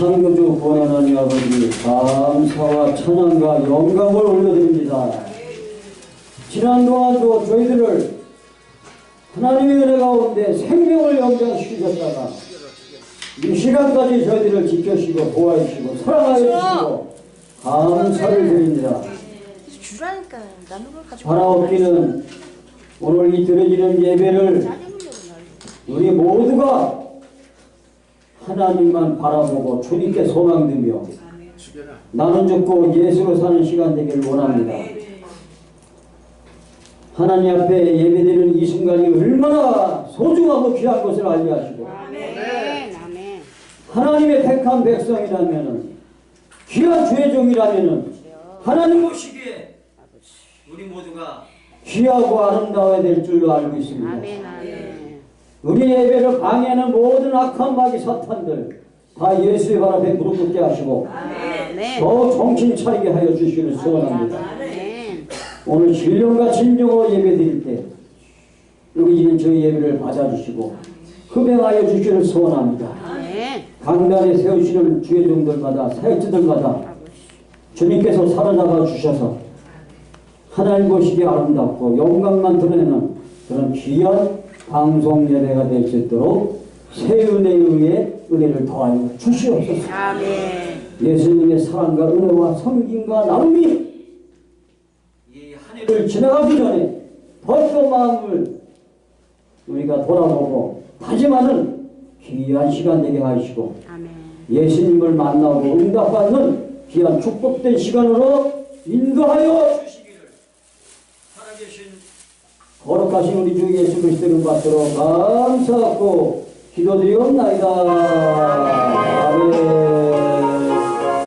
창조주 보내는 아버지 감사와 찬양과 영광을 올려드립니다. 지난 동안도 저희들을 하나님의 은혜 가운데 생명을 연장시키셨다가 이 시간까지 저희들을 지켜주시고 보호해주시고 사랑하여 주시고 감사를 드립니다. 바라옵기는 오늘 이 드려지는 예배를 우리 모두가 하나님만 바라보고 주님께 소망들며 나는 죽고 예수로 사는 시간 되기를 원합니다. 하나님 앞에 예배드리는 이 순간이 얼마나 소중하고 귀한 것을 알게 하시고 하나님의 택한 백성이라면 귀한 주의 종이라면 하나님 보시기에 우리 모두가 귀하고 아름다워야 될 줄로 알고 있습니다. 아멘 아멘 우리 예배를 방해하는 모든 악한 마귀 사탄들 다 예수의 발 앞에 무릎 꿇게 하시고 아멘 더 정신 차리게 하여 주시기를 소원합니다. 아멘 오늘 신령과 진정으로 예배 드릴 때 여기 있는 저희 예배를 받아주시고 흡행하여 주시기를 소원합니다. 아멘 강단에 세우시는 주의 종들마다 사역자들마다 주님께서 사로잡아 주셔서 하나님 보시기에 아름답고 영광만 드러내는 그런 귀한 방송 예배가 될 수 있도록 새 은혜에 의해 은혜를 더하여 주시옵소서. 아멘. 예수님의 사랑과 은혜와 섬김과 나눔이 이한 해를 지나가기 전에 벌써 마음을 우리가 돌아보고 다짐하는 귀한 시간 되게 하시고 아멘. 예수님을 만나고 응답받는 귀한 축복된 시간으로 인도하여 주시기를. 살아계신 거룩하신 우리 주 예수 그리스도를 받들어 감사하고 기도드리옵나이다.